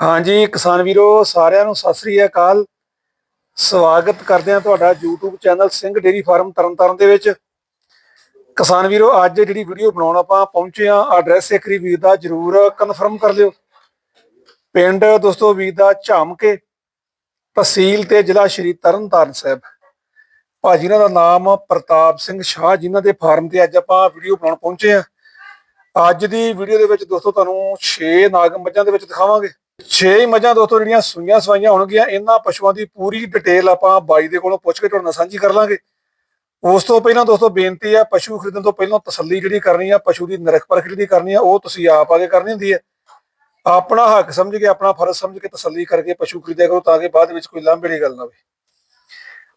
ਹਾਂਜੀ, ਕਿਸਾਨ ਵੀਰੋ, ਸਾਰਿਆਂ ਨੂੰ ਸਤਿ ਸ੍ਰੀ ਅਕਾਲ। ਸਵਾਗਤ ਕਰਦੇ ਹਾਂ ਤੁਹਾਡਾ YouTube channel Singh dairy farm Tarn Taran ਦੇ ਵਿੱਚ। ਕਿਸਾਨ ਵੀਰੋ, ਅੱਜ ਜਿਹੜੀ ਵੀਡੀਓ ਬਣਾਉਣ ਆਪਾਂ ਪਹੁੰਚੇ ਆ ਐਡਰੈਸ ਇੱਕ ਵਾਰੀ ਵੀਰ ਦਾ ਜਰੂਰ ਕਨਫਰਮ ਕਰ ਲਿਓ। ਪਿੰਡ ਦੋਸਤੋ ਵੀਰ ਦਾ ਝਾਮਕੇ, ਤਹਿਸੀਲ ਤੇ ਜ਼ਿਲ੍ਹਾ ਸ਼੍ਰੀ ਤਰਨਤਾਰਨ ਸਾਹਿਬ। ਭਾਜੀ ਇਹਨਾਂ ਦਾ ਨਾਮ ਪ੍ਰਤਾਪ ਸਿੰਘ ਸ਼ਾਹ ਜਿਨ੍ਹਾਂ ਦੇ ਫਾਰਮ ਤੇ ਅੱਜ ਆਪਾਂ ਵੀਡੀਓ ਬਣਾਉਣ ਪਹੁੰਚੇ ਆ ਅੱਜ ਦੀ ਵੀਡੀਓ ਦੇ ਵਿੱਚ ਦੋਸਤੋ ਤੁਹਾਨੂੰ 6 ਨਾਗ ਮੱਝਾਂ ਦੇ ਵਿੱਚ ਦਿਖਾਵਾਂਗੇ। 6 ਮੱਝਾਂ ਦੋਸਤੋ ਜਿਹੜੀਆਂ ਸੂਈਆਂ ਸਵਾਈਆਂ ਹੋਣਗੀਆਂ, ਇਹਨਾਂ ਪਸ਼ੂਆਂ ਦੀ ਪੂਰੀ ਡਿਟੇਲ ਆਪਾਂ ਬਾਈ ਦੇ ਕੋਲੋਂ ਪੁੱਛ ਕੇ ਤੁਹਾਡੇ ਨਾਲ ਸਾਂਝੀ ਕਰ ਲਾਂਗੇ। ਉਸ ਤੋਂ ਪਹਿਲਾਂ ਦੋਸਤੋ ਬੇਨਤੀ ਆ, ਪਸ਼ੂ ਖਰੀਦਣ ਤੋਂ ਪਹਿਲਾਂ ਤਸੱਲੀ ਜਿਹੜੀ ਕਰਨੀ ਆ, ਪਸ਼ੂ ਦੀ ਨਿਰਖ ਪਰਖ ਜਿਹੜੀ ਕਰਨੀ ਆ, ਉਹ ਤੁਸੀਂ ਆਪ ਆ ਕੇ ਕਰਨੀ ਹੁੰਦੀ ਹੈ ਆਪਣਾ ਹੱਕ ਸਮਝ ਕੇ, ਆਪਣਾ ਫਰਜ਼ ਸਮਝ ਕੇ ਤਸੱਲੀ ਕਰਕੇ ਪਸ਼ੂ ਖਰੀਦਿਆ ਕਰੋ ਤਾਂ ਕਿ ਬਾਅਦ ਵਿੱਚ ਕੋਈ ਲਾਂਭੇ ਵਾਲੀ ਗੱਲ ਨਾ ਹੋਵੇ।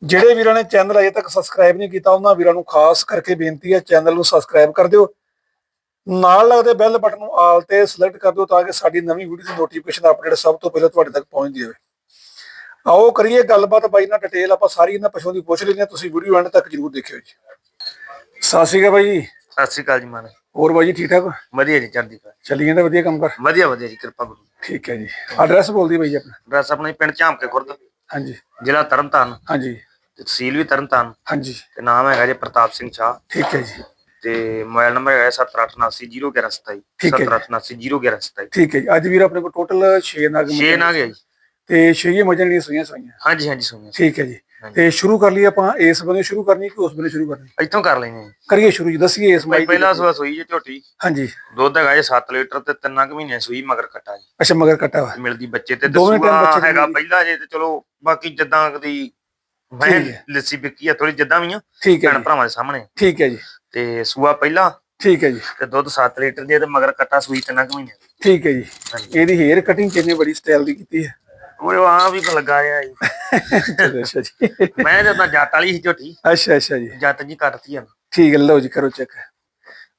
ਜਿਹੜੇ ਵੀਰਾਂ ਨੇ ਚੈਨਲ ਅਜੇ ਤੱਕ ਸਬਸਕ੍ਰਾਈਬ ਨਹੀਂ ਕੀਤਾ, ਉਹਨਾਂ ਵੀਰਾਂ ਨੂੰ ਖਾਸ ਕਰਕੇ ਬੇਨਤੀ ਹੈ ਚੈਨਲ ਨੂੰ ਸਬਸਕ੍ਰਾਈਬ ਕਰ ਦਿਓ। ਨਾਲ ਲੱਗਦੇ ਬੈਲ ਬਟਨ ਨੂੰ ਆਲ ਤੇ ਸਿਲੈਕਟ ਕਰ ਦਿਓ ਤਾਂ ਕਿ ਸਾਡੀ ਨਵੀਂ ਵੀਡੀਓ ਦੀ ਨੋਟੀਫਿਕੇਸ਼ਨ ਅਪਡੇਟ ਸਭ ਤੋਂ ਪਹਿਲਾਂ ਤੁਹਾਡੇ ਤੱਕ ਪਹੁੰਚਦੀ ਹੋਵੇ ਆਓ ਕਰੀਏ ਗੱਲਬਾਤ ਬਾਈ ਨਾਲ ਡਿਟੇਲ ਆਪਾਂ ਸਾਰੀ ਇਹਨਾਂ ਪਸ਼ੂਆਂ ਦੀ ਪੁੱਛ ਲੈਂਦੇ ਹਾਂ ਤੁਸੀਂ ਵੀਡੀਓ ਐਂਡ ਤੱਕ ਜਰੂਰ ਦੇਖਿਓ ਜੀ। ਸਤਿ ਸ਼੍ਰੀ ਅਕਾਲ ਬਾਈ। ਜੀ ਸਤਿ ਸ਼੍ਰੀ ਅਕਾਲ ਜੀ ਮਾਨ ਹੋਰ ਬਾਈ ਜੀ ਠੀਕ ਠਾਕ? ਵਧੀਆ ਜੀ ਚੜ੍ਹਦੀ ਕਲਾ। ਚੱਲੀ ਜਾਂਦਾ ਵਧੀਆ ਕੰਮ ਕਰ। ਵਧੀਆ ਵਧੀਆ ਜੀ ਕਿਰਪਾ ਗੁਰੂ ਠੀਕ ਹੈ ਜੀ। ਐਡਰੈਸ ਬੋਲ ਦੀ ਬਾਈ ਜੀ ਆਪਣਾ। ਐਡਰੈਸ ਆਪਣਾ ਪਿੰਡ ਝਾਮਕੇ ਖੁਰਦ। ਹਾਂਜੀ। ਜ਼ਿਲ੍ਹਾ ਤਰਨਤਾਰਨ। ਹਾਂਜੀ। ਤਹਿਸੀਲ ਵੀ ਤਰਨਤਾਰਨ। ਹਾਂਜੀ। ਤੇ ਨਾਮ ਹੈਗਾ ਜੀ ਪ੍ਰਤਾਪ ਸਿੰਘ ਸ਼ਾਹ। ਠੀਕ ਹੈ ਜੀ। ਤੇ ਮੋਬਾਈਲ ਨੰਬਰ ਹੈਗਾ 7889011127 ਠੀਕ ਹੈ ਜੀ। 7889011127 ਠੀਕ ਹੈ ਜੀ। ਅੱਜ ਵੀਰ ਆਪਣੇ ਕੋਲ ਟੋਟਲ 6 ਨਾਗ 6 ਨਾ। ਗਿਆ ਜੀ। ਤੇ 6 ਮੱਝਾਂ ਜਿਹੜੀਆਂ ਸੂਈਆਂ ਸਵਾਈਆਂ ਹਾਂਜੀ ਹਾਂਜੀ ਸੁਣਿਆ ਠੀਕ ਹੈ ਜੀ। ਹਾਂਜੀ। ਤੇ ਸ਼ੁਰੂ ਕਰ ਲਈ ਆਪਾਂ। ਇਸ ਬੰਨੇ ਸ਼ੁਰੂ ਕਰਨੀ ਕਿ ਉਸ ਬੰਨੇ ਸ਼ੁਰੂ ਕਰਨੀ? ਇੱਥੋਂ ਕਰ ਲੈਨੇ ਕਰੀਏ ਸ਼ੁਰੂ ਜੀ ਦੱਸੀਏ ਇਸ ਮਾਈ ਦੀ ਪਹਿਲਾ ਸੂਆ ਸੂਈ ਜੀ ਝੋਟੀ। ਹਾਂਜੀ। ਦੁੱਧ ਹੈਗਾ ਜੀ 7 ਲੀਟਰ ਤੇ ਤਿੰਨਾਂ ਕੁ ਮਹੀਨੇ ਸੂਈ ਮਗਰ ਕੱਟਾ ਜੀ। ਅੱਛਾ ਮਗਰ ਕੱਟਾ ਵਾ। ਮਿਲਦੀ ਬੱਚੇ ਤੇ ਦੋਵੇਂ time ਬੱਚੇ ਦਸੂਆ ਦੀ ਹੈਗਾ ਮਿਲਦੀ। ਪਹਿਲਾ ਜੇ ਤੇ ਚਲੋ ਬਾਕੀ ਜਿੱਦਾਂ ਕਦੀ ਮੈਂ ਠੀਕ ਹੈ। ਲੱਸੀ ਬਿੱਕੀ ਆ ਥੋੜੀ ਜਿੱਦਾਂ ਵੀ ਆ। ਠੀਕ ਹੈ ਭੈਣ ਜੀ। ਭਰਾਵਾਂ ਦੇ ਸਾਹਮਣੇ। ਠੀਕ ਹੈ ਜੀ। ਤੇ ਸੂਆ ਪਹਿਲਾ ਠੀਕ ਹੈ ਜੀ। ਤੇ ਦੁੱਧ 7 ਲੀਟਰ ਦੀ ਹੈ ਤੇ ਮਗਰ ਕੱਟਾ ਸੂਈ ਤਿੰਨਾਂ ਕੁ ਮਹੀਨੇ ਦੀ। ਠੀਕ ਹੈ ਜੀ। ਹਾਂਜੀ। ਇਹਦੀ ਹੇਅਰ ਕਟਿੰਗ ਕਿੰਨੇ ਬੜੀ ਸਟਾਈਲ ਦੀ ਕੀਤੀ ਹੈ। ਉਹ ਆ ਵੀ ਲੱਗਾ ਆ ਜੀ। ਚਲੋ ਅੱਛਾ ਜੀ। ਮੈਂ ਤਾਂ ਜੱਟ ਵਾਲੀ ਸੀ ਝੋਟੀ। ਅੱਛਾ ਅੱਛਾ ਜੀ। ਜੱਟ ਜੀ ਕੱਟਤੀ ਆ। ਠੀਕ ਹੈ ਲਓ ਜੀ ਕਰੋ ਚੈੱਕ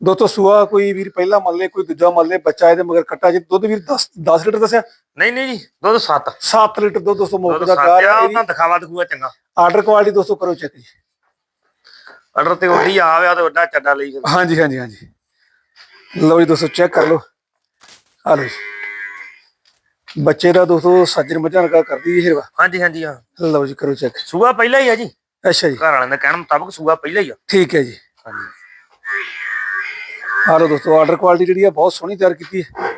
ਦੋਸਤੋ ਸੂਆ ਕੋਈ ਵੀਰ ਪਹਿਲਾ ਮੰਨ ਲੇ ਕੋਈ ਦੂਜਾ ਮੰਨ ਲੇ ਬੱਚਾ ਇਹਦੇ ਮਗਰ ਕੱਟਾ ਜੀ ਦੁੱਧ ਵੀਰ 10 10 ਲੀਟਰ ਦੱਸਿਆ? ਨਹੀਂ ਨਹੀਂ ਜੀ ਦੁੱਧ 7 7 ਲੀਟਰ ਦੁੱਧ ਦੋਸਤੋ ਦਾ 7 ਤਿਆਰ ਆ ਉਹਨਾਂ ਦਿਖਾਵਾ ਦਿਖੂਆ ਚੰਗਾ। ਆਰਡਰ ਕੁਆਲਿਟੀ ਦੋਸਤੋ ਕਰੋ ਚੈੱਕ ਜੀ। ਆਰਡਰ ਤੇ ਉੱਡੀ ਆਵਿਆ ਤੇ ਵੱਡਾ ਚੱਡਾ ਲਈ ਫਿਰ। ਹਾਂਜੀ ਹਾਂਜੀ ਹਾਂਜੀ। ਲਓ ਜੀ ਦੋਸਤੋ ਚੈੱਕ ਕਰ ਲਓ। ਆ ਲਓ ਜੀ। ਬੱਚੇ ਦਾ ਦੋਸਤੋ ਸੱਜਣ ਮਝਾਂ ਲਗਾ ਕਰਦੀ ਇਹ ਵਾ ਹਾਂਜੀ ਹਾਂਜੀ ਹਾਂ। ਲਓ ਜੀ ਕਰੋ ਚੈੱਕ ਸੂਆ ਪਹਿਲਾ ਹੀ ਆ ਜੀ? ਅੱਛਾ ਜੀ। ਘਰ ਵਾਲਿਆਂ ਦੇ ਕਹਿਣ ਮੁਤਾਬਕ ਸੂਆ ਪਹਿਲਾ ਹੀ ਆ। ਠੀਕ ਹੈ ਜੀ। ਹਾਂਜੀ। ਆ ਲਓ ਦੋਸਤੋ ਆਰਡਰ ਕੁਆਲਿਟੀ ਜਿਹੜੀ ਆ ਬਹੁਤ ਸੋਹਣੀ ਤਿਆਰ ਕੀਤੀ ਹੈ।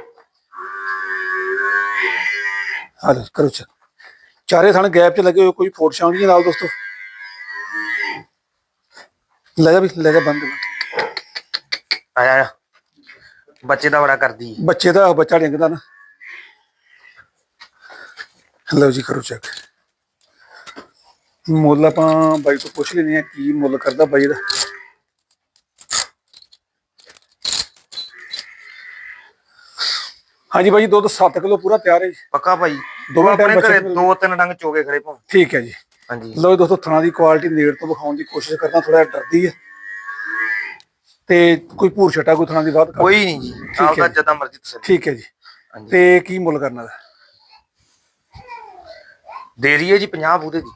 ਆ ਲਓ ਕਰੋ ਚੈੱਕ ਚਾਰੇ ਥਣ ਗੈਪ 'ਚ ਲੱਗੇ ਹੋਏ ਕੋਈ ਫੋਟ ਨਹੀਂ ਨਾਲ ਦੋਸਤੋ। ਲੈ ਜਾ ਵੀ ਲੈ ਜਾ ਬੰਦ। ਆਇਆ ਆਇਆ ਬੱਚੇ ਦਾ ਬੜਾ ਕਰਦੀ ਹੈ। ਬੱਚੇ ਦਾ ਬੱਚਾ ਡਿੰਗਦਾ ਨਾ। ਲਓ ਜੀ ਕਰੋ ਚੈੱਕ ਮੁੱਲ ਆਪਾਂ ਬਾਈ ਤੋਂ ਪੁੱਛ ਲੈਨੇ ਆ ਕੀ ਮੁੱਲ ਕਰਦਾ ਬਾਈ ਦਾ। ਹਾਂਜੀ ਬਾਈ ਦੁੱਧ 7 ਕਿਲੋ ਪੂਰਾ ਤਿਆਰ ਹੈ ਜੀ। ਪੱਕਾ ਭਾਈ ਦੋਵੇਂ time ਆਪਣੇ ਬੱਚੇ ਘਰੇ ਮਿਲਦੇ। ਦੋ ਤਿੰਨ ਡੰਗ ਚੋਗੇ ਖੜੇ ਭਾਵੇਂ। ਠੀਕ ਹੈ ਜੀ। ਹਾਂਜੀ। ਜੀ ਦੋਸਤੋ ਥਣਾ ਦੀ ਕੁਆਲਿਟੀ ਨੇੜ ਤੋਂ ਵਿਖਾਉਣ ਦੀ ਕੋਸ਼ਿਸ਼ ਕਰਦਾ ਥੋੜਾ ਡਰਦੀ ਹੈ ਤੇ ਕੋਈ ਭੂਰ ਛਟਾ ਕੋਈ ਥਣਾ ਦੀ ਬਾਤ ਕੋਈ ਨਹੀਂ ਜੀ ਹੈ ਆਪਦਾ। ਜਦਾਂ ਮਰਜ਼ੀ ਤੁਸੀਂ ਠੀਕ ਹੈ ਜੀ। ਤੇ ਕੀ ਮੁੱਲ ਕਰਨਾ ਦਾ? ਦੇ ਦਈਏ ਜੀ 50 ਪੂਰੇ ਦੀ।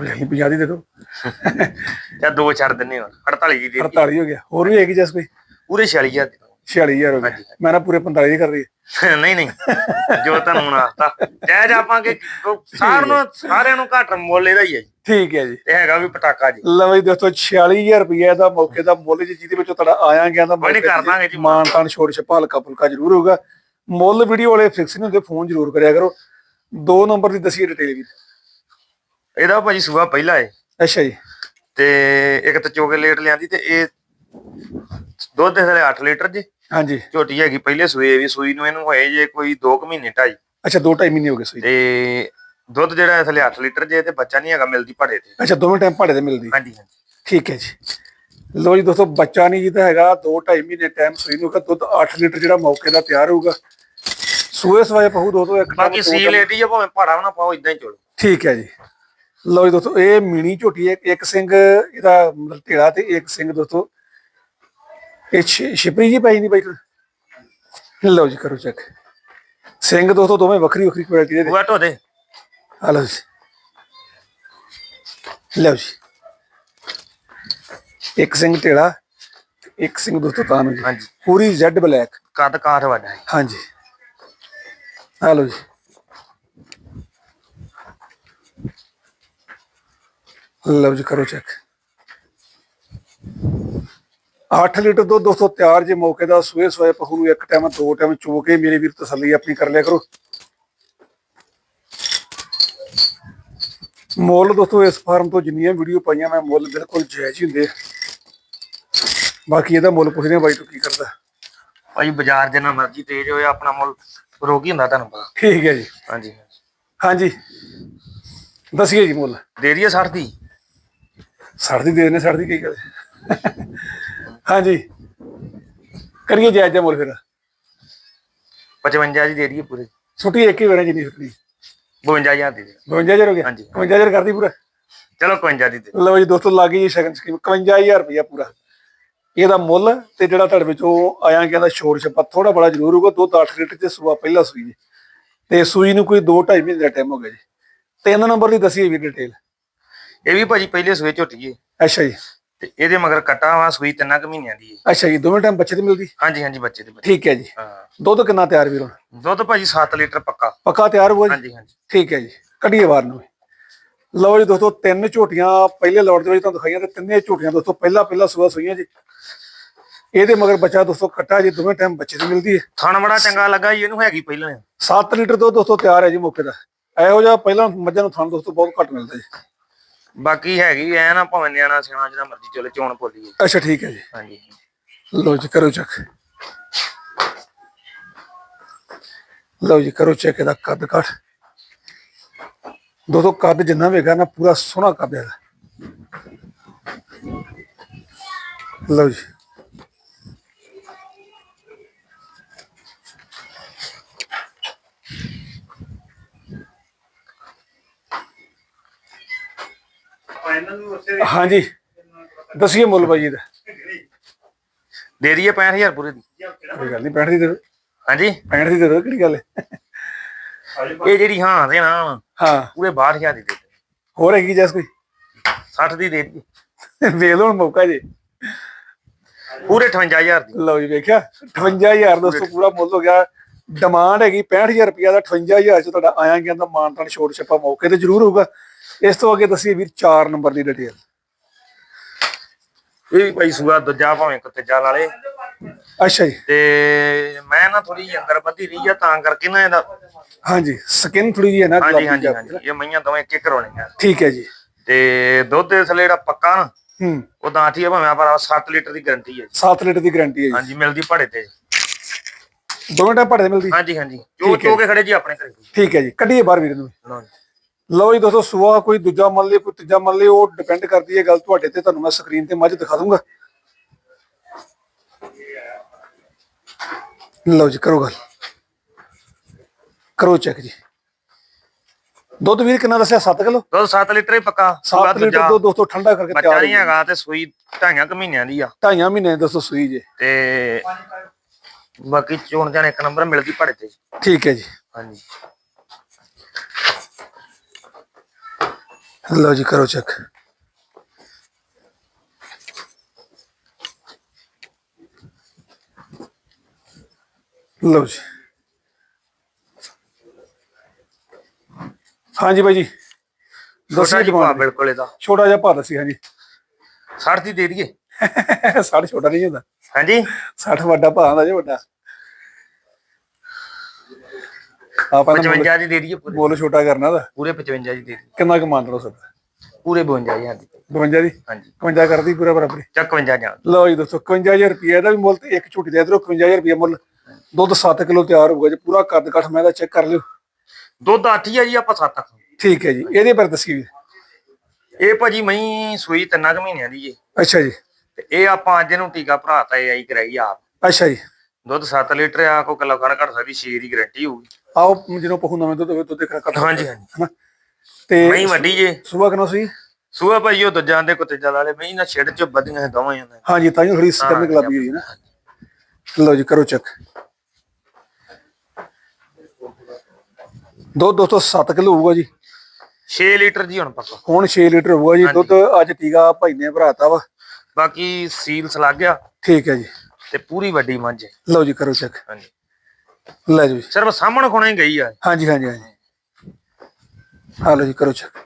ਨਹੀਂ 50 ਦੀ ਦੇ ਜਾਂ ਦੋ ਛੱਡ ਦਿੰਨੇ ਹੁਣ 48 ਦੀ ਦੇ ਦਈਏ। 48 ਹੋ ਗਿਆ। ਹੋਰ ਵੀ ਹੈਗੀ ਜਸ ਕੋਈ? ਪੂਰੇ 46000 ਦੀ। 46000 ਹੋ। ਮੈਂ ਨਾ ਪੂਰੇ 45 ਦੀ ਕਰ ਰਹੀ ਹੈ। ਨਹੀਂ ਨਹੀਂ। ਜੋ ਤੁਹਾਨੂੰ ਆਖਤਾ। ਜੈ ਜਾਪਾਂ ਕੇ ਸਾਰਿਆਂ ਨੂੰ ਸਾਰਿਆਂ ਨੂੰ ਘੱਟ ਮੁੱਲ ਇਹਦਾ ਹੀ ਹੈ ਜੀ। ਠੀਕ ਹੈ ਜੀ। ਇਹ ਹੈਗਾ ਵੀ ਪਟਾਕਾ ਜੀ। ਲਓ ਜੀ ਦੋਸਤੋ 46000 ਰੁਪਏ ਦਾ ਮੌਕੇ ਦਾ ਮੁੱਲ ਜੀ ਜਿਹਦੇ ਵਿੱਚੋਂ ਤੁਹਾਡਾ ਆਇਆ ਗਿਆ ਦਾ ਕੋਈ ਨੀ, ਕਰ ਦਾਂਗੇ ਜੀ। ਮਾਨ ਤਾਨ ਛੋੜ ਛਪਾ ਹਲਕਾ ਫੁਲਕਾ ਜ਼ਰੂਰ ਹੋਊਗਾ। ਮੁੱਲ ਵੀਡੀਓ ਵਾਲੇ ਫਿਕਸ ਨਹੀਂ ਹੁੰਦੇ ਫੋਨ ਜ਼ਰੂਰ ਕਰਿਆ ਕਰੋ। ਦੋ ਨੰਬਰ ਦੀ ਦਸੀਏ ਡਿਟੇਲ ਵੀ ਇਹਦਾ ਭਾਜੀ ਸੂਆ ਪਹਿਲਾ ਹੈ ਅੱਛਾ ਜੀ। ਤੇ ਇੱਕ ਤਾਂ ਚੋਕੇ ਲੇਟ ਲਿਆਂਦੀ ਤੇ ਇਹ ਦੁੱਧ ਦੇ ਥਲੇ 8 ਲੀਟਰ ਜੀ। ਹਾਂਜੀ। ਝੋਟੀ ਹੈਗੀ ਪਹਿਲੇ ਸੂਏ ਵੀ ਸੂਈ ਨੂੰ ਇਹਨੂੰ ਹੋਏ ਜੇ ਕੋਈ 2 ਮਹੀਨੇ ਢਾਈ। ਅੱਛਾ ਦੋ ਢਾਈ ਮਹੀਨੇ ਹੋ ਗਏ ਸਹੀ ਤੇ ਦੁੱਧ ਜਿਹੜਾ ਥਲੇ 8 ਲੀਟਰ ਜੇ ਤੇ ਬੱਚਾ ਨਹੀਂ ਹੈਗਾ ਮਿਲਦੀ ਭਾੜੇ ਤੇ। ਅੱਛਾ ਦੋਵੇਂ ਟਾਈਮ ਭਾੜੇ ਤੇ ਮਿਲਦੀ। ਹਾਂਜੀ ਹਾਂਜੀ। ਠੀਕ ਹੈ ਜੀ। ਲੋ ਜੀ ਦੋਸਤੋ ਬੱਚਾ ਨਹੀਂ ਜਿਹਦਾ ਹੈਗਾ 2.5 ਮਹੀਨੇ ਟਾਈਮ ਸੂਈ ਨੂੰ ਹੋਗਾ ਦੁੱਧ 8 ਲੀਟਰ ਜਿਹੜਾ ਮੌਕੇ ਦਾ ਤਿਆਰ ਹੋਊਗਾ। ਸੂਏ ਸਵਾਏ ਪਹੂ ਦੋ ਤੋਂ ਇੱਕ ਬਾਕੀ ਦੋ ਸੀ ਟਾਈਮ- ਲੇਡੀ ਆ ਭਾਵੇਂ ਭਾੜਾ ਨਾ ਪਾਓ ਇਦਾਂ ਹੀ ਚਲੋ। ਠੀਕ ਹੈ ਜੀ। ਲੋ ਜੀ ਦੋਸਤੋ ਇਹ ਮੀਣੀ ਝੋਟੀ ਹੈ ਇੱਕ ਸਿੰਘ ਇਹਦਾ ਮਤਲਬ ਢੇੜਾ ਤੇ ਇੱਕ ਸਿੰਘ ਦੋਸਤੋ। ਛਿਪਰੀ ਜੀ ਪਈ ਨਹੀਂ ਬਾਈ ਲਓ ਜੀ ਕਰੋ ਚੈੱਕ ਸਿੰਘ ਦੋਸਤੋ ਦੋਵੇਂ ਵੱਖਰੀ ਵੱਖਰੀ ਕੁਆਲਿਟੀ ਦੇ ਨੇ। ਬੂਆ ਢੋ ਦੇ ਆ ਲਓ ਜੀ ਲਓ ਜੀ ਇੱਕ ਸਿੰਘ ਢੇੜਾ ਤੇ ਇੱਕ ਸਿੰਘ ਦੋਸਤੋ ਤਾਨੂੰ ਜੀ ਹਾਂਜੀ ਪੂਰੀ ਜ਼ੈਡ ਬਲੈਕ ਕੱਦ ਕਾਠ ਵੱਡਾ ਹੈ ਹਾਂਜੀ ਆ ਲਓ ਜੀ ਲਓ ਜੀ ਕਰੋ ਚੈੱਕ 8 ਲੀਟਰ ਦੁੱਧ ਦੋਸਤੋ ਤਿਆਰ ਜੇ ਮੌਕੇ ਦਾ ਸੂਏ ਸੂਏ ਪਹੂ ਨੂੰ ਇੱਕ ਟਾਈਮ ਦੋ ਟਾਈਮ ਚੋ ਕੇ ਮੇਰੇ ਵੀਰ ਤਸੱਲੀ ਆਪਣੀ ਕਰ ਲਿਆ ਕਰੋ। ਮੁੱਲ ਦੋਸਤੋ ਇਸ ਫਾਰਮ ਤੋਂ ਜਿੰਨੀਆਂ ਵੀਡੀਓ ਪਾਈਆਂ ਮੈਂ ਮੁੱਲ ਬਿਲਕੁਲ ਜਾਇਜ਼ ਹੀ ਹੁੰਦੇ। ਬਾਕੀ ਇਹਦਾ ਮੁੱਲ ਪੁੱਛਦੇ ਆ ਬਾਈ ਤੂੰ ਕੀ ਕਰਦਾ। ਭਾਈ ਬਾਜ਼ਾਰ ਜਿੰਨਾ ਮਰਜ਼ੀ ਤੇਜ਼ ਹੋਏ ਆਪਣਾ ਮੁੱਲ ਹੀ ਹੁੰਦਾ ਤੁਹਾਨੂੰ ਪਤਾ। ਠੀਕ ਹੈ ਜੀ। ਹਾਂਜੀ। ਹਾਂਜੀ। ਦੱਸੀਏ ਜੀ ਮੁੱਲ। ਦੇ ਦਈਏ 60 ਦੀ ਸੜਦੀ ਦੇ ਨੇ ਸੜਦੀ ਕੀ ਗੱਲ। ਹਾਂਜੀ। ਕਰੀਏ ਜਾਇਜ਼ ਮੁੱਲ ਫਿਰ। 55 ਦੀ ਦੇ ਦਈਏ ਪੂਰੇ। ਛੁੱਟੀ ਇੱਕ ਹੀ ਵੇਰੇ ਜਿੰਨੀ ਛੁੱਟੀ। 52000 ਦੀ ਦੇ। 52000 ਹੋ ਗਿਆ? ਹਾਂਜੀ। 55000 ਕਰਦੀ ਪੂਰਾ? ਚਲੋ 55 ਦੀ ਦੇ ਲਓ ਜੀ ਦੋਸਤੋ ਲੱਗ ਗਈ ਜੀ ਸ਼ਗਨ ਸਕੀਮ 51000 ਰੁਪਇਆ ਪੂਰਾ। ਇਹਦਾ ਮੁੱਲ ਤੇ ਜਿਹੜਾ ਤੁਹਾਡੇ ਵਿੱਚੋਂ ਆਇਆ ਕਹਿੰਦਾ ਸ਼ੋਰ ਛੱਪਾ ਥੋੜਾ ਬੜਾ ਜ਼ਰੂਰ ਹੋਊਗਾ ਦੁੱਧ 8 ਲੀਟਰ ਤੇ ਸੂਆ ਪਹਿਲਾ ਸੂਈ ਜੀ। ਤੇ ਸੂਈ ਨੂੰ ਕੋਈ 2 2.5 ਮਹੀਨੇ ਦਾ ਟਾਈਮ ਹੋ ਗਿਆ ਜੀ। ਤਿੰਨ ਨੰਬਰ ਦੀ ਦੱਸੀਏ ਵੀ ਡਿਟੇਲ ਇਹ ਵੀ ਭਾਜੀ ਪਹਿਲੇ ਸੂਏ ਝੋਟੀਏ। ਅੱਛਾ ਜੀ। ਤੇ ਇਹਦੇ ਮਗਰ ਕੱਟਾ ਵਾ ਸੂਈ ਤਿੰਨਾਂ ਕੁ ਮਹੀਨਿਆਂ ਦੀ ਹੈ ਅੱਛਾ ਜੀ ਦੋਵੇਂ ਟਾਈਮ ਬੱਚੇ ਦੀ ਮਿਲਦੀ? ਹਾਂਜੀ ਹਾਂਜੀ ਬੱਚੇ ਦੇ ਬੱਚੇ ਠੀਕ ਹੈ ਜੀ। ਹਾਂ। ਦੁੱਧ ਕਿੰਨਾ ਤਿਆਰ ਵੀਰ ਹੁਣ? ਦੁੱਧ ਭਾਜੀ 7 ਲੀਟਰ ਪੱਕਾ। ਪੱਕਾ ਤਿਆਰ ਹੋਊਗਾ ਜੀ? ਹਾਂਜੀ ਹਾਂਜੀ। ਠੀਕ ਹੈ ਜੀ। ਕੱਢੀਏ ਬਾਹਰ ਨੂੰ। ਲਓ ਜੀ ਦੋਸਤੋ ਤਿੰਨ ਝੋਟੀਆਂ ਪਹਿਲੇ ਲੋਟ ਦੇ ਵਿੱਚ ਤੁਹਾਨੂੰ ਦਿਖਾਈਆਂ ਤੇ ਤਿੰਨੇ ਝੋਟੀਆਂ ਦੋਸਤੋ ਪਹਿਲਾ ਪਹਿਲਾ ਸੂਆ ਸੂਈਆਂ ਜੀ। ਇਹਦੇ ਮਗਰ ਬੱਚਾ ਦੋਸਤੋ ਕੱਟਾ ਜੀ ਦੋਵੇਂ ਟਾਈਮ ਬੱਚੇ ਦੀ ਮਿਲਦੀ ਹੈ ਥਣ ਬੜਾ ਚੰਗਾ ਲੱਗਾ ਜੀ ਇਹਨੂੰ ਹੈਗੀ ਪਹਿਲਾਂ। 7 ਲੀਟਰ ਦੁੱਧ ਦੋਸਤੋ ਤਿਆਰ ਹੈ ਜੀ ਮੌਕੇ ਦਾ। ਇਹੋ ਜਿਹਾ ਪਹਿਲਾਂ ਮੱਝਾਂ ਨੂੰ ਥਣ ਦੋਸਤੋ ਬਹੁਤ ਘੱਟ ਮਿਲਦਾ ਜੀ। ਬਾਕੀ ਹੈਗੀ ਐ ਨਾ ਭਾਵੇਂ ਨਿਆਣਾ ਸਿਆਣਾ ਜਿਹੜਾ ਮਰਜ਼ੀ ਚਲੇ ਚੋਣ ਭੋਲੀ ਅੱਛਾ ਠੀਕ ਹੈ ਜੀ। ਹਾਂਜੀ। ਲਓ ਜੀ ਕਰੋ ਚੈੱਕ ਲਓ ਜੀ ਕਰੋ ਚੈੱਕ ਇਹਦਾ ਕੱਦ ਕਾਠ। ਦੋਸਤੋ ਕੱਦ ਜਿੰਨਾ ਵੀ ਹੈਗਾ ਨਾ ਪੂਰਾ ਸੋਹਣਾ ਕੱਦ ਹੈ। ਲਓ ਜੀ। ਹਾਂਜੀ। ਦੱਸੀਏ ਮੁੱਲ ਬਾਈ ਦਾ। ਦੇ ਦਈਏ 65000 ਪੂਰੇ ਦੀ। ਕੋਈ ਗੱਲ ਨਹੀਂ 65 ਦੀ ਦੇ ਦਿਓ। ਹਾਂਜੀ। 65 ਦੀ ਦੇ ਦਿਓ ਕਿਹੜੀ ਗੱਲ ਹੈ ਇਹ ਜਿਹੜੀ ਹਾਂ ਦੇ ਨਾ ਹਾਂ। ਪੂਰੇ 62000 ਦੀ ਦੇ ਦੇ ਹੋਰ ਹੈਗੀ ਜੈਸ ਕੋਈ? 60 ਦੀ ਦੇ ਦਈਏ। ਵੇਖ ਲਓ ਹੁਣ ਮੌਕਾ ਜੀ। ਪੂਰੇ 58000 ਦੀ। ਲਓ ਜੀ ਵੇਖਿਆ 58000 ਦੋਸਤੋ ਪੂਰਾ। ਮੁੱਲ ਹੋ ਗਿਆ। ਡਿਮਾਂਡ ਹੈਗੀ 65000 ਰੁਪਇਆ ਦਾ 58000 ਚ ਤੁਹਾਡਾ ਆਇਆ ਗਿਆ ਤਾਂ ਮਾਨਤਾਨ ਛੋਟ ਛੱਪਾ ਮੌਕੇ ਤੇ ਜ਼ਰੂਰ ਹੋਊਗਾ। ਇਸ ਤੋਂ ਅੱਗੇ ਦੱਸੀਏ ਵੀਰ 4 ਨੰਬਰ ਦੀ ਡਿਟੇਲ ਇਹ ਵੀ ਭਾਈ ਸੂਆ ਦੂਜਾ ਭਾਵੇਂ ਕੁੱਤੇ ਜਾਲ ਵਾਲੇ। ਅੱਛਾ ਜੀ। ਤੇ ਮੈਂ ਨਾ ਥੋੜੀ ਅੰਦਰ ਬੱਧੀ ਰਹੀ ਆ ਤਾਂ ਕਰਕੇ ਨਾ ਇਹਦਾ ਹਾਂਜੀ ਸਕਿਨ ਥੋੜੀ ਜੀ ਹੈ ਨਾ ਹਾਂਜੀ ਹਾਂਜੀ ਜਿਹੀ। ਹਾਂਜੀ। ਇਹ ਮਈਆਂ ਦੋਵੇਂ ਇੱਕ ਇੱਕ ਰੋਣੀਆਂ ਠੀਕ ਹੈ ਜੀ। ਤੇ ਦੁੱਧ ਦੇ ਥੱਲੇ ਜਿਹੜਾ ਪੱਕਾ ਨਾ ਹੂੰ। ਉਹ ਆਠੀ ਆ ਭਾਵੇਂ ਪਰ 7 ਲੀਟਰ ਦੀ ਗਾਰੰਟੀ ਹੈ ਜੀ। 7 ਲੀਟਰ ਦੀ ਗਾਰੰਟੀ ਹੈ ਹਾਂਜੀ ਮਿਲਦੀ ਭਾੜੇ ਤੇ। ਜੀ ਦੋਵੇਂ ਟਾਈਮ ਭੜੇ ਮਿਲਦੀ? ਹਾਂਜੀ ਹਾਂਜੀ। ਹੈ। ਚੋ ਕੇ ਖੜੇ ਜੀ ਆਪਣੇ ਘਰੇ। ਠੀਕ ਹੈ ਜੀ। ਕੱਢੀਏ ਬਾਹਰ ਵੀਰ ਨੂੰ ਜੀ। ਲਓ ਜੀ ਦੋਸਤੋ ਸੁਆ ਕੋਈ ਦੂਜਾ ਮੰਨ ਲਈ ਕੋਈ ਤੀਜਾ ਮੰਨ ਲਈ ਉਹ ਡਿਪੈਂਡ ਕਰਦੀ ਹੈ ਗੱਲ ਤੁਹਾਡੇ ਤੇ ਤੁਹਾਨੂੰ ਮੈਂ ਸਕਰੀਨ ਤੇ ਮੱਝ ਦਿਖਾ ਦੂੰਗਾ। ਲਓ ਜੀ ਕਰੋ ਗੱਲ। ਕਰੋ ਚੈੱਕ ਜੀ। ਦੁੱਧ ਵੀਰ ਕਿੰਨਾ ਦੱਸਿਆ? 7 ਕਿਲੋ? ਦੁੱਧ 7 ਲੀਟਰ ਹੀ ਪੱਕਾ ਸੂਆ 7 ਲੀਟਰ ਦੁੱਧ ਦੋਸਤੋ ਠੰਡਾ ਕਰਕੇ ਬੱਚਾ ਤਿਆਰ ਨਹੀਂ ਹੈਗਾ ਤੇ ਸੂਈ ਢਾਈਆਂ ਕੁ ਮਹੀਨਿਆਂ ਦੀ ਆ। ਢਾਈਆਂ ਮਹੀਨੇ ਦੋਸਤੋ ਸੂਈ ਜੇ। ਤੇ ਬਾਕੀ ਚੋਣ ਜਾਣ ਇੱਕ ਨੰਬਰ ਮਿਲਦੀ ਭਾੜੇ ਤੇ। ਠੀਕ ਹੈ ਜੀ। ਹਾਂਜੀ। ਲਓ ਜੀ ਕਰੋ ਚੈੱਕ ਲਓ ਜੀ। ਹਾਂਜੀ ਬਾਈ ਜੀ। ਦੱਸਿਓ ਜੀ ਡਿਮਾਂਡ ਬਿਲਕੁਲ ਇਹਦਾ। ਛੋਟਾ ਜਿਹਾ ਭਾ ਦੱਸੀ ਹਾਂਜੀ। 60 ਦੀ ਦੇ ਦਈਏ। ਸਾਡਾ ਛੋਟਾ ਨਹੀਂ ਹੁੰਦਾ। ਹਾਂਜੀ। 60 ਵੱਡਾ ਭਾ ਹੁੰਦਾ ਜੇ ਵੱਡਾ। ਆਪਾਂ ਨੇ 55 ਦੀ ਦੇ ਦਈਏ ਪੂਰੇ। ਬੋਲ ਛੋਟਾ ਕਰਨਾ ਦਾ ਪੂਰੇ 55 ਦੀ ਦੇ ਦਈਏ। ਕਿੰਨਾ ਕੁ ਮੰਨ ਲਓ ਸਰ? ਪੂਰੇ 52000 ਦੀ 52 ਦੀ? ਹਾਂਜੀ। 51 ਕਰਦੀ ਪੂਰਾ ਬਰਾਬਰ ਚੱਕ 55 ਜਾਣ ਲਓ ਜੀ ਦੋਸਤੋ 51000 ਰੁਪਏ ਦਾ ਵੀ ਮੁੱਲ ਤੇ ਇੱਕ ਝੂਟੀ ਦੇ ਇਧਰੋਂ 51000 ਰੁਪਏ ਮੁੱਲ। ਦੁੱਧ 7 ਕਿਲੋ ਤਿਆਰ ਹੋਊਗਾ ਜੀ ਪੂਰਾ ਕੱਦ ਕੱਠ ਮੈਂ ਦਾ ਚੈੱਕ ਕਰ ਲਿਓ। ਦੁੱਧ 8 ਹੀ ਆ ਜੀ ਆਪਾਂ 7 ਤੱਕ ਠੀਕ ਹੈ ਜੀ ਇਹਦੇ ਪਰ ਦੱਸੀ ਵੀ। ਇਹ ਭਾਜੀ ਮਈ ਸੂਈ ਤਿੰਨਾਂ ਕੁ ਮਹੀਨਿਆਂ ਦੀ ਏ। ਅੱਛਾ ਜੀ। ਤੇ ਇਹ ਆਪਾਂ ਅੱਜ ਨੂੰ ਟੀਕਾ ਭਰਾਤਾ ਇਹ ਆਈ ਕਰਾਈ ਆਪ। ਅੱਛਾ ਜੀ। ਦੁੱਧ 7 ਲੀਟਰ ਆ ਕੋ ਕਿਲੋ ਖਣ ਘਟ ਸਕਦੀ 6 ਦੀ ਗਾਰੰਟੀ ਹੋਊਗੀ। ਆਓ ਜਦੋਂ ਪਹੂ ਨਵੇਂ ਦੁੱਧ ਹੋਵੇ ਦੁੱਧ ਕੱਟ ਹਾਂਜੀ ਹਾਂਜੀ। ਹਨਾ? ਤੇ ਮਈ ਵੱਡੀ ਜੇ। ਸੁਬਾ ਕਿਨੋ ਸੀ? ਸੂਆ ਭਾਈ ਉਹ ਦੂਜਿਆਂ ਦੇ ਕੁੱਤੇ ਜਲ ਵਾਲੇ ਮਈ ਨਾ ਛਿੜ ਚ ਵਧੀਆਂ ਦੋਵਾਂ ਹੀ ਉਹਨਾਂ ਹਾਂਜੀ ਤਾਂ ਹੀ ਥੋੜੀ ਸਕਰਨ ਗੁਲਾਬੀ ਹੋਈ ਹੈ ਨਾ। ਲਓ ਜੀ ਕਰੋ ਚੈੱਕ ਦੁੱਧ ਦੋਸਤੋ 7 ਕਿਲੋ ਹੋਊਗਾ ਜੀ। 6 ਲੀਟਰ ਜੀ ਹੁਣ ਪੱਕਾ। ਹੁਣ 6 ਲੀਟਰ ਹੋਊਗਾ ਜੀ। ਦੁੱਧ ਅੱਜ ਟੀਕਾ ਭਾਈ ਨੇ ਭਰਾਤਾ ਵਾ। ਬਾਕੀ ਸੀਲਸ ਲੱਗ ਗਿਆ। ਠੀਕ ਹੈ ਜੀ। ਤੇ ਪੂਰੀ ਵੱਡੀ ਮੱਝ ਲਓ ਜੀ ਕਰੋ ਚੈੱਕ ਹਾਂਜੀ। ਲੈ ਜੀ। ਸਿਰਫ ਸਾਹਮਣੇ ਖੁਣੇ ਗਈ ਆ। ਹਾਂਜੀ ਹਾਂਜੀ ਹਾਂਜੀ। ਹਾਲੋ ਜੀ ਕਰੋ ਚੈੱਕ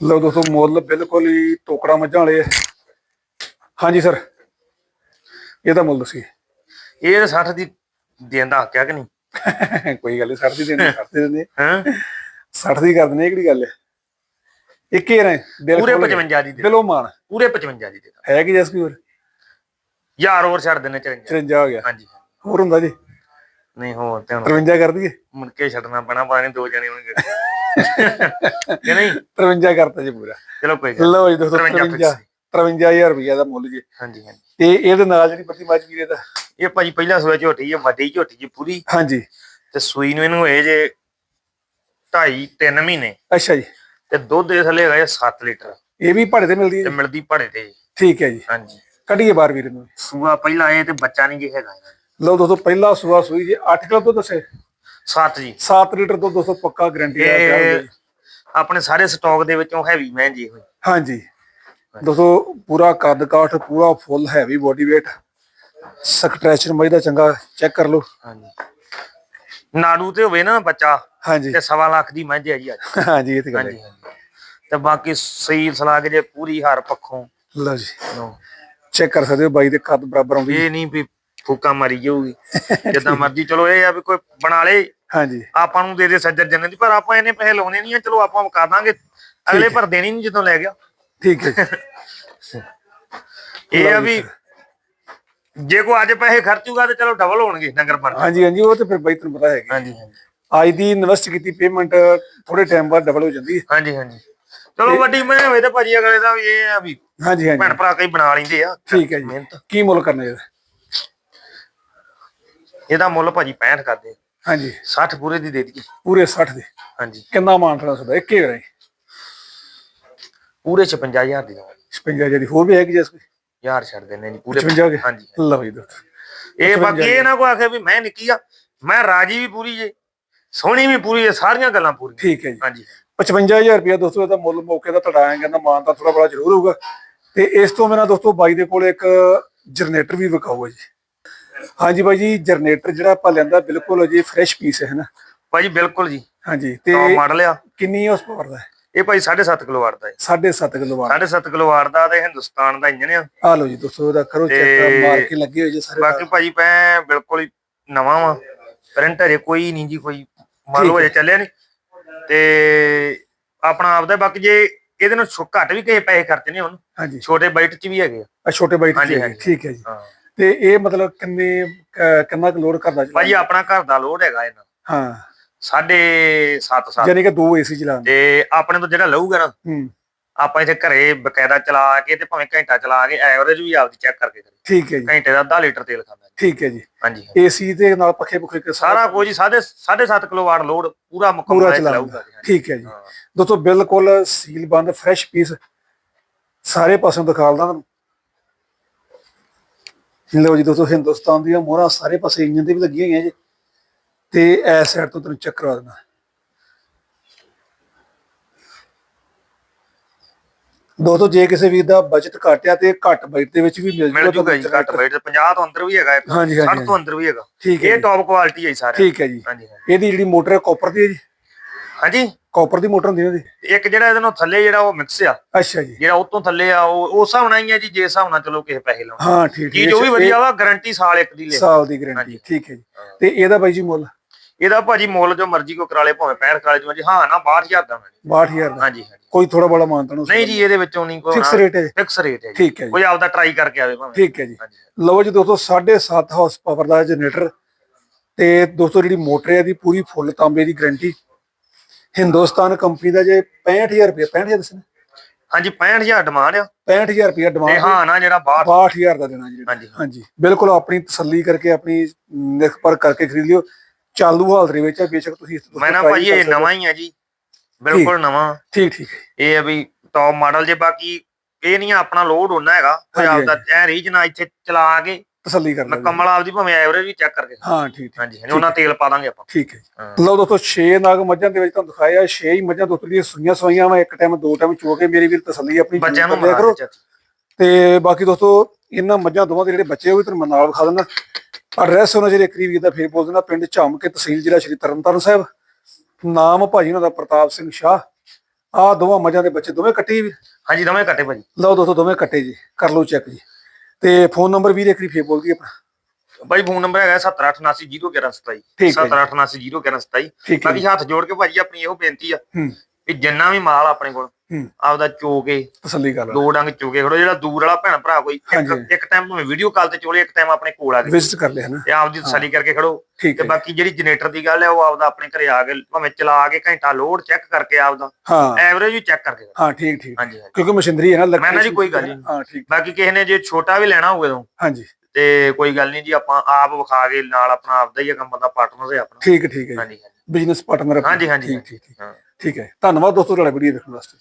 ਲਓ ਦੋਸਤੋ ਮੁੱਲ ਬਿਲਕੁਲ ਹੀ ਟੋਕਰਾ ਮੱਝਾਂ ਵਾਲੇ ਆ। ਹਾਂਜੀ ਸਰ ਇਹਦਾ ਮੁੱਲ ਦੱਸੀ ਇਹ ਤਾਂ 60 ਦੀ ਦੇਣ ਦਾ ਹੱਕ ਆ ਕਿ ਨਹੀਂ? ਕੋਈ ਗੱਲ ਨਹੀਂ 60 ਦੀ ਦਿੰਦੇ 60 ਦੀ ਦਿੰਦੇ। ਹਾਂ? 60 ਦੀ ਕਰ ਦਿੰਦੇ ਇਹ ਕਿਹੜੀ ਗੱਲ ਹੈ ਇੱਕ ਰਹੇ ਦਿਲ ਪੂਰੇ ਖੋਲ੍ਹ ਕੇ। 55 ਦੀ ਦੇ। ਦਿਲੋਂ ਮਾਨ ਪੂਰੇ 55 ਦੀ ਦੇ। ਹੈ ਕਿ ਜਸ ਹੋਰ? ਯਾਰ ਹੋਰ ਛੱਡ ਦੇਣੇ 54 53 ਹੋ ਗਿਆ। ਹਾਂਜੀ। ਹੋਰ ਹੁੰਦਾ ਜੀ? ਨਹੀਂ ਹੋਰ ਤੇ ਹੁਣ 53 ਕਰ ਦਈਏ? ਮੁੜ ਕੇ ਛੱਡਣਾ ਪੈਣਾ ਨਹੀਂ ਦੋ ਜਣੇ ਹੋਣਗੇ। ਕਿ ਨਹੀਂ? 53 ਕਰਤਾ ਜੀ ਪੂਰਾ। ਚਲੋ ਕੋਈ ਗੱਲ ਲਓ ਜੀ ਦੋਸਤੋ 53 53 53000 ਰੁਪਇਆ ਦਾ ਮੁੱਲ ਜੀ। ਹਾਂਜੀ ਹਾਂਜੀ। ਤੇ ਇਹਦੇ ਨਾਲ ਜਿਹੜੀ ਮੱਝ ਵੀਰੇ ਦਾ। ਇਹ ਭਾਜੀ ਪਹਿਲਾ ਸੂਆ ਝੋਟੀ ਹੈ ਵੱਡੀ ਝੋਟੀ ਜੀ ਪੂਰੀ। ਹਾਂਜੀ। ਤੇ ਸੂਈ ਨੂੰ ਇਹਨੂੰ ਹੋਏ ਜੇ 2.5 3 ਮਹੀਨੇ। ਅੱਛਾ ਜੀ। ਤੇ ਦੁੱਧ ਦੇ ਥੱਲੇ ਹੈਗਾ 7 ਲੀਟਰ। ਇਹ ਵੀ ਭਾੜੇ ਤੇ ਮਿਲਦੀ ਹੈ ਜੀ? ਮਿਲਦੀ ਭਾੜੇ ਤੇ ਜੀ। ਠੀਕ ਹੈ ਜੀ। ਹਾਂਜੀ। ਕੱਢੀਏ ਬਾਹਰ ਵੀਰੇ ਨੂੰ। ਸੂਆ ਪਹਿਲਾ ਇਹ ਤੇ ਬੱਚਾ ਨਹੀਂ ਜੀ ਹੈਗਾ। ਲਓ ਦੋਸਤੋ ਪਹਿਲਾ ਸੂਆ ਸੂਈ ਜੀ 8 ਕਿਲੋ ਤੋਂ ਦੱਸੇ? 7 ਜੀ। 7 ਲੀਟਰ ਤੋਂ ਦੋਸਤੋ ਪੱਕਾ ਗਾਰੰਟੀ ਇਹ ਜੀ। ਆਪਣੇ ਸਾਰੇ ਸਟਾਕ ਦੇ ਵਿੱਚੋਂ ਹੈਵੀ ਮੈਂ ਜੀ ਹੋਈ। ਹਾਂਜੀ। ਦੋਸਤੋ ਪੂਰਾ ਕੱਦ ਕਾਠ ਪੂਰਾ full heavy body weight structure ਮੱਝ ਦਾ ਚੰਗਾ ਚੈੱਕ ਕਰ ਲਓ। ਹਾਂਜੀ। ਨਾੜੂ ਤੇ ਹੋਵੇ ਨਾ ਬੱਚਾ ਹਾਂਜੀ। ਤੇ ਸਵਾ ਲੱਖ ਦੀ ਮੱਝ ਹੈ ਜੀ ਅੱਜ। ਹਾਂਜੀ ਇਹ ਤੇ ਗੱਲ ਹੈ। ਤੇ ਬਾਕੀ ਸਹੀ ਸਲਾਗ ਜੇ ਪੂਰੀ ਹਰ ਪੱਖੋਂ। ਲਓ ਜੀ। ਚੈੱਕ ਕਰ ਸਕਦੇ ਹੋ ਬਾਈ ਦੇ ਕੱਦ ਬਰਾਬਰ ਆਉਂਦੀ। ਇਹ ਨਹੀਂ ਵੀ ਫੂਕਾ ਮਾਰੀ ਜਾਊਗੀ। ਜਿੱਦਾਂ ਮਰਜ਼ੀ ਚਲੋ ਇਹ ਆ ਵੀ ਕੋਈ ਬਣਾ ਲੇ। ਹਾਂਜੀ। ਆਪਾਂ ਨੂੰ ਦੇ ਦੇ ਸੱਜਰ ਜੰਨੇ ਦੀ ਪਰ ਆਪਾਂ ਇਹਨੇ ਪੈਸੇ ਲਾਉਣੇ ਨਹੀਂ ਆ ਚਲੋ ਆਪਾਂ ਮੁਕਾ ਦਾਂਗੇ। ਅਗਲੇ ਪਰ ਦੇਣੀ ਨਹੀਂ ਜਦੋਂ ਲੈ ਗਿਆ। ਠੀਕ ਹੈ ਇਹ ਆ ਵੀ ਜੇ ਕੋ ਅੱਜ ਪੈਸੇ ਖਰਚੂਗਾ ਤੇ ਚਲੋ ਡਬਲ ਹੋਣਗੇ ਨਗਰ ਪਰ ਹਾਂਜੀ ਹਾਂਜੀ ਉਹ ਤੇ ਫਿਰ ਬਾਈ ਤੁਹਾਨੂੰ ਪਤਾ ਹੈਗਾ। ਹਾਂਜੀ ਹਾਂਜੀ। ਅੱਜ ਦੀ ਇਨਵੈਸਟ ਕੀਤੀ ਪੇਮੈਂਟ ਥੋੜੇ ਟਾਈਮ ਬਾਅਦ ਡਬਲ ਹੋ ਜਾਂਦੀ ਹੈ। ਹਾਂਜੀ ਹਾਂਜੀ। ਚਲੋ ਵੱਡੀ ਮੈਂ ਹੋਵੇ ਤਾਂ ਭਾਜੀ ਅਗਲੇ ਦਾ ਇਹ ਆ ਵੀ ਹਾਂਜੀ ਹਾਂਜੀ। ਭੈਣ ਭਰਾ ਕਈ ਬਣਾ ਲੈਂਦੇ ਆ। ਠੀਕ ਹੈ ਜੀ। ਮਿਹਨਤ। ਕੀ ਮੁੱਲ ਕਰਨਾ ਇਹਦਾ? ਇਹਦਾ ਮੁੱਲ ਭਾਜੀ 65 ਕਰਦੇ ਹਾਂਜੀ। 60 ਪੂਰੇ ਦੀ ਦੇ ਦਈਏ। ਪੂਰੇ 60 ਦੇ। ਹਾਂਜੀ। ਕਿੰਨਾ ਮਾਨ ਖੜਾ ਸਦਾ ਇੱਕੇ ਰੇ ਪੂਰੇ 56000 ਦੀ ਦਵਾਂਗੇ। 56 ਜਿਹੜੀ ਹੋਰ ਵੀ ਹੈਗੀ ਜਿਸ ਕੋਈ ਯਾਰ ਛੱਡ ਦਿੰਨੇ ਜੀ ਪੂਰੇ 55 ਹੋ ਗਏ? ਹਾਂਜੀ। ਲਓ ਜੀ ਦੋਸਤੋ। ਇਹ ਬਾਕੀ ਇਹ ਨਾ ਕੋ ਆਖੇ ਵੀ ਮੈਂ ਨਿੱਕੀ ਆ ਮੈਂ ਰਾਜੀ ਵੀ ਪੂਰੀ ਜੇ ਸੋਹਣੀ ਵੀ ਪੂਰੀ ਜੇ ਸਾਰੀਆਂ ਗੱਲਾਂ ਪੂਰੀਆਂ। ਠੀਕ ਹੈ ਜੀ। ਹਾਂਜੀ। 55000 ਰੁਪਇਆ ਦੋਸਤੋ ਇਹਦਾ ਮੁੱਲ ਮੌਕੇ ਦਾ ਤੁਹਾਡਾ ਆਇਆ ਕਹਿੰਦਾ ਮਾਨ ਤਾਂ ਥੋੜਾ ਬੜਾ ਜ਼ਰੂਰ ਹੋਊਗਾ। ਤੇ ਇਸ ਤੋਂ ਬਿਨਾਂ ਦੋਸਤੋ ਬਾਈ ਦੇ ਕੋਲ ਇੱਕ ਜਨਰੇਟਰ ਵੀ ਵਿਕਾਊਗਾ ਜੀ। ਹਾਂਜੀ ਬਾਈ ਜੀ ਜਨਰੇਟਰ ਜਿਹੜਾ ਆਪਾਂ ਲੈਂਦਾ ਬਿਲਕੁਲ ਅਜੇ ਫਰੈਸ਼ ਪੀਸ ਹੈ ਨਾ? ਭਾਜੀ ਬਿਲਕੁਲ ਜੀ। ਹਾਂਜੀ ਤੇ ਮਾਡਲ ਆ। ਕਿੰਨੀ ਹਾਰਸ ਪਾਵਰ ਦਾ ਹੈ? ਇਹ ਭਾਈ 7.5 ਕਿਲੋ ਵਾਟ ਦਾ ਹੈ। 7.5 ਕਿਲੋ ਵਾਟ। 7.5 ਕਿਲੋ ਵਾਟ ਦਾ ਤੇ ਹਿੰਦੁਸਤਾਨ ਦਾ ਇੰਜਨ ਆ। ਆ ਲਓ ਜੀ ਦੋਸਤੋ ਇਹਦਾ ਕਰੋ ਚੈੱਕ ਮਾਰ ਕੇ ਲੱਗੇ ਹੋਏ ਜੀ ਸਾਰੇ ਬਾਕੀ ਭਾਜੀ ਮੈਂ ਬਿਲਕੁਲ ਹੀ ਨਵਾਂ ਵਾਂ। ਪ੍ਰਿੰਟ ਹਜੇ ਕੋਈ ਨਹੀਂ ਜੀ ਕੋਈ ਮੰਨ ਲਓ ਹਜੇ ਚੱਲਿਆ ਨਹੀਂ। ਤੇ ਆਪਣਾ ਆਪਦਾ ਬਾਕੀ ਜੇ ਇਹਦੇ ਨਾਲ ਘੱਟ ਵੀ ਕਿਸੇ ਪੈਸੇ ਖਰਚਣੇ ਹੋਣ ਹਾਂਜੀ। ਛੋਟੇ ਬਾਈਟ ਚ ਵੀ ਹੈਗੇ ਆ। ਛੋਟੇ ਬਾਈਟ ਜੀ ਹਾਂਜੀ। ਠੀਕ ਹੈ ਜੀ। ਤੇ ਇਹ ਮਤਲਬ ਕਿੰਨੇ ਕਿੰਨਾ ਕੁ ਲੋਡ ਕਰਦਾ ਭਾਜੀ ਆਪਣਾ ਘਰ ਦਾ ਲੋਡ ਹੈਗਾ ਇਹਨਾਂ ਹਾਂ। ਸਾਢੇ 7 ਸਾਲ। ਯਾਨੀ ਕਿ ਦੋ ਏਸੀ ਚਲਾਉਂਦੇ ਤੇ ਆਪਣੇ ਤੋਂ ਜਿਹੜਾ ਲਊਗਾ ਨਾ ਹੂੰ। ਆਪਾਂ ਇੱਥੇ ਘਰੇ ਬਕਾਇਦਾ ਚਲਾ ਕੇ ਤੇ ਭਾਵੇਂ ਘੰਟਾ ਚਲਾ ਕੇ ਐਵਰੇਜ ਵੀ ਆਪਦੀ ਚੈੱਕ ਕਰਕੇ ਕਰੀ ਠੀਕ ਹੈ ਜੀ। ਘੰਟੇ ਦਾ ਅੱਧਾ ਲੀਟਰ ਤੇਲ ਖਾਂਦਾ। ਠੀਕ ਹੈ ਜੀ। ਹਾਂਜੀ ਏਸੀ ਦੇ ਨਾਲ ਪੱਖੇ ਪੁੱਖੇ ਕੇ ਸਾਰਾ ਕੁਝ ਸਾਢੇ 7.5 ਕਿਲੋ ਵਾਟ ਲੋਡ ਪੂਰਾ ਮੁਕੰਮਲ ਚਲਾਊਗਾ। ਠੀਕ ਹੈ ਜੀ। ਦੋਸਤੋ ਬਿਲਕੁਲ ਸੀਲ ਬੰਦ ਫਰੈਸ਼ ਪੀਸ ਸਾਰੇ ਪਾਸੋਂ ਦਿਖਾਲਦਾ ਤੁਹਾਨੂੰ। ਲਓ ਜੀ ਦੋਸਤੋ ਹਿੰਦੁਸਤਾਨ ਦੀਆਂ ਮੋਹਰਾਂ ਸਾਰੇ ਪਾਸੇ ਇੰਜਨ ਤੇ ਵੀ ਲੱਗੀਆਂ ਹੋਈਆਂ ਜੀ। ਤੇ ਐਸ ਸਾਈਡ ਤੋਂ ਤੁਹਾਨੂੰ ਚੈੱਕ ਕਰਵਾ ਦੇਣਾ ਦੋਸਤੋ ਜੇ ਕਿਸੇ ਵੀਰ ਦਾ ਬਜਟ ਘੱਟ ਆ ਤੇ ਘੱਟ ਬਜਟ ਦੇ ਵਿੱਚ ਵੀ ਮਿਲ ਮਿਲ ਜੂਗਾ ਜੀ ਘੱਟ। ਰੇਟ 50 ਤੋਂ ਅੰਦਰ ਵੀ ਹੈਗਾ ਇੱਕ। ਹਾਂਜੀ, ਹਾਂਜੀ, 60 ਤੋਂ ਅੰਦਰ ਵੀ ਹੈਗਾ। ਠੀਕ ਹੈ ਇਹ ਟੌਪ ਕੁਆਲਿਟੀ ਹੈ ਜੀ ਸਾਰੇ ਠੀਕ ਹੈ ਜੀ। ਹਾਂਜੀ। ਇਹਦੀ ਜਿਹੜੀ ਮੋਟਰ ਹੈ ਕਾਪਰ ਦੀ ਹੈ ਜੀ? ਹਾਂਜੀ? ਕਾਪਰ ਦੀ ਮੋਟਰ ਹੁੰਦੀ ਹੈ ਇਹਦੀ ਇੱਕ ਜਿਹੜਾ ਇਹਦੇ ਨਾਲ ਥੱਲੇ ਜਿਹੜਾ ਉਹ ਮਿਕਸ ਆ ਅੱਛਾ ਜੀ। ਜਿਹੜਾ ਉਤੋਂ ਥੱਲੇ ਆ ਉਹ ਉਸ ਹਿਸਾਬ ਨਾਲ ਹੀ ਆ ਜੀ ਜੇ ਹਿਸਾਬ ਨਾਲ ਚਲੋ ਕਿਸੇ ਪੈਸੇ ਲਾਉਣ। ਹਾਂ ਠੀਕ ਚੀਜ਼ ਉਹ ਵੀ ਵਧੀਆ ਵਾ ਗਾਰੰਟੀ ਸਾਲ ਇੱਕ ਦੀ ਲੈ। ਸਾਲ ਦੀ ਗਾਰੰਟੀ। ਠੀਕ ਹੈ ਜੀ। ਤੇ ਇਹਦਾ ਬਾਈ ਜੀ ਮੁੱਲ? ਇਹਦਾ ਭਾਜੀ ਮੁੱਲ ਜੋ ਮਰਜ਼ੀ ਕੋ ਕਰਾ ਲੇ ਭਾਵੇਂ 65 ਕਰਾ ਜੀ ਹਾਂ ਨਾ 62000 ਦਾ ਹੋਣਾ ਜੀ। 62000 ਦਾ। ਹਾਂਜੀ ਕੋਈ ਥੋੜਾ ਬੜਾ ਮਾਨਤਾ ਨੂੰ ਨਹੀਂ ਜੀ ਇਹਦੇ ਵਿੱਚੋਂ ਨਹੀਂ ਕੋਈ ਫਿਕਸ ਰੇਟ ਹੈ। ਜੀ। ਫਿਕਸ ਰੇਟ ਹੈ ਜੀ। ਠੀਕ ਹੈ ਜੀ। ਕੋਈ ਆਪਦਾ ਟਰਾਈ ਕਰਕੇ ਆਵੇ ਭਾਵੇਂ। ਠੀਕ ਹੈ ਜੀ। ਲਓ ਜੀ ਦੋਸਤੋ 7.5 ਹਾਰਸ ਪਾਵਰ ਦਾ ਜਨਰੇਟਰ ਤੇ ਦੋਸਤੋ ਜਿਹੜੀ ਮੋਟਰ ਹੈ ਦੀ ਪੂਰੀ ਫੁੱਲ ਤਾਂਬੇ ਦੀ ਗਾਰੰਟੀ ਹਿੰਦੁਸਤਾਨ ਕੰਪਨੀ ਦਾ ਜੇ 65000 ਰੁਪਏ 65000 ਦੱਸਣਾ? ਹਾਂਜੀ 65000 ਡਿਮਾਂਡ ਆ। 65000 ਰੁਪਏ ਤੇ ਡਿਮਾਂਡ ਹਾਂ ਨਾ ਜਿਹੜਾ ਬਾਹਰ 62000 ਦਾ ਦੇਣਾ ਜੀ ਹਾਂਜੀ। ਹਾਂਜੀ ਬਿਲਕੁਲ ਆਪਣੀ ਤਸੱਲੀ ਕਰਕੇ ਆਪਣੀ ਨਿਰਭਰ ਕਰਕੇ ਖਰੀਦ ਲਿਓ। ਚਾਲੂ ਹਾਲਤ ਦੇ ਵਿੱਚ ਹੈ ਬੇਸ਼ੱਕ ਤੁਸੀਂ ਇਸ ਤੋਂ ਮੈਂ ਨਾ try ਭਾਜੀ ਕਰ ਇਹ ਸਕਦੇ ਹੋ। ਨਵਾਂ ਹੀ ਆ ਜੀ। ਬਿਲਕੁਲ ਨਵਾਂ। ਠੀਕ ਠੀਕ। ਹੈ ਇਹ ਆ ਵੀ ਟੌਪ ਮਾਡਲ ਜੇ ਬਾਕੀ ਇਹ ਨਹੀਂ ਆ ਆਪਣਾ ਲੋਡ ਹੋਣਾ ਹੈਗਾ। ਹਾਂਜੀ, ਆਪਦਾ ਐ ਰੀਜ ਨਾ ਇੱਥੇ ਚਲਾ ਕੇ ਤਸੱਲੀ ਕਰ ਮੈਂ ਲਓ ਕਮਲ ਆਪਦੀ ਭਾਵੇਂ ਐਵਰੇਜ ਵੀ ਚੈੱਕ ਕਰਕੇ ਹਾਂ ਠੀਕ ਹਾਂਜੀ ਹਾਂਜੀ ਉਹਨਾਂ ਤੇਲ ਪਾ ਦਾਂਗੇ ਆਪਾਂ। ਠੀਕ ਹੈ ਜੀ। ਲਓ ਦੋਸਤੋ 6 ਨਾਗ ਮੱਝਾਂ ਦੇ ਵਿੱਚ ਤੁਹਾਨੂੰ ਦਿਖਾਇਆ 6 ਹੀ ਮੱਝਾਂ ਦੋਸਤੋ ਦੀਆਂ ਸੂਈਆਂ ਸਵਾਈਆਂ ਵਾ ਇੱਕ ਟਾਈਮ ਦੋ ਟਾਈਮ ਚੋ ਕੇ ਮੇਰੀ ਵੀਰ ਤਸੱਲੀ ਆਪਣੀ ਬੱਚਿਆਂ ਨੂੰ ਕਰ। ਤੇ ਬਾਕੀ ਦੋਸਤੋ ਇਹਨਾਂ ਮੱਝਾਂ ਦੋਵਾਂ ਦੇ ਜਿਹੜੇ ਬੱਚੇ ਉਹ ਵੀ ਤੁਹਾਨੂੰ ਮੈਂ ਨਾਲ ਵਿਖਾ ਦਿੰਦਾ। ਐਡਰੈਸ ਉਹਨਾਂ ਜਿਹੜੇ ਕਰੀਬ ਦਾ ਫੇਰ ਬੋਲ ਦਿੰਦਾ ਪਿੰਡ ਝਾਮ ਕੇ ਤਹਿਸੀਲ ਜ਼ਿਲ੍ਹਾ ਸ਼੍ਰੀ ਤਰਨਤਾਰਨ ਸਾਹਿਬ। ਨਾਮ ਭਾਜੀ ਉਹਨਾਂ ਦਾ ਪ੍ਰਤਾਪ ਸਿੰਘ ਸ਼ਾਹ। ਆਹ ਦੋਵਾਂ ਮੱਝਾਂ ਦੇ ਬੱਚੇ ਦੋਵੇਂ ਕੱਟੇ ਵੀ ਹਾਂਜੀ ਦੋਵੇਂ ਕੱਟੇ ਭਾਜੀ। ਲਓ ਦੋਸਤੋ ਦੋਵੇਂ ਕੱਟੇ ਜੀ। ਕਰ ਲਓ ਚੈੱਕ ਜੀ। ਤੇ ਫੋਨ ਨੰਬਰ ਵੀ ਇੱਕ ਵਾਰੀ ਫੇਰ ਬੋਲ ਦਈਏ ਆਪਣਾ। ਭਾਈ ਫੋਨ ਨੰਬਰ ਹੈਗਾ 7878011127 ਠੀਕ ਹੈ ਜੀ। 7878011127 ਠੀਕ ਹੈ ਬਾਕੀ ਹੱਥ ਜੋੜ ਕੇ ਭਾਜੀ ਆਪਣੀ ਇਹੋ ਬੇਨਤੀ ਆ ਵੀ ਜਿੰਨਾ ਵੀ ਮਾਲ ਆਪਣੇ ਕੋਲ ਆਪਦਾ ਚੋ ਕੇ ਤਸੱਲੀ ਕਰ ਦੋ ਡੰਗ ਚੋ ਕੇ ਖੜੋ ਜਿਹੜਾ ਦੂਰ ਵਾਲਾ ਭੈਣ ਭਰਾ ਕੋਈ ਇੱਕ ਟਾਈਮ ਭਾਵੇਂ ਵੀਡੀਓ ਕਾਲ ਤੇ ਚੋਲੇ ਇੱਕ ਟਾਈਮ ਆਪਣੇ ਕੋਲ ਆ ਕੇ ਵਿਜ਼ਿਟ ਕਰ ਲਿਆ ਨਾ। ਤੇ ਆਪਦੀ ਤਸੱਲੀ ਕਰਕੇ ਖੜੋ। ਤੇ ਬਾਕੀ ਜਿਹੜੀ ਜਨਰੇਟਰ ਦੀ ਗੱਲ ਹੈ ਉਹ ਆਪਦਾ ਆਪਣੇ ਘਰੇ ਆ ਕੇ ਭਾਵੇਂ ਚਲਾ ਕੇ ਘੰਟਾ ਲੋਡ ਚੈੱਕ ਕਰਕੇ ਆਪਦਾ। ਹਾਂ। ਐਵਰੇਜ ਵੀ ਚੈੱਕ ਕਰਕੇ ਹਾਂ ਠੀਕ ਠੀਕ। ਹਾਂਜੀ ਕਿਉਂਕਿ ਮਸ਼ੀਨਰੀ ਹੈ ਨਾ ਮੈਂ ਨਾ ਜੀ ਕੋਈ ਗੱਲ ਨਹੀਂ। ਹਾਂ ਠੀਕ। ਬਾਕੀ ਕਿਸੇ ਨੇ ਜੇ ਛੋਟਾ ਵੀ ਲੈਣਾ ਹੋਵੇ ਤਾਂ। ਹਾਂਜੀ। ਤੇ ਕੋਈ ਗੱਲ ਨਹੀਂ ਜੀ ਆਪਾਂ ਆਪ ਵਿਖਾ ਕੇ ਨਾਲ ਆਪਣਾ ਆਪਦਾ ਹੀ ਕੰਮ ਦਾ ਪਾਰਟਨਰ ਹੈ ਆਪਣਾ। ਠੀਕ ਠੀਕ ਹੈ ਹਾਂਜੀ ਬਿਜ਼ਨਸ ਪਾਰਟਨਰ ਹਾਂਜੀ, ਹਾਂਜੀ, ਠੀਕ ਠੀਕ। ਹਾਂ। ਠੀਕ ਹੈ ਧੰਨਵਾਦ ਦੋਸਤੋ ਤੁਹਾਡਾ ਵੀਡੀਓ ਦੇਖਣ ਵਾਸਤੇ।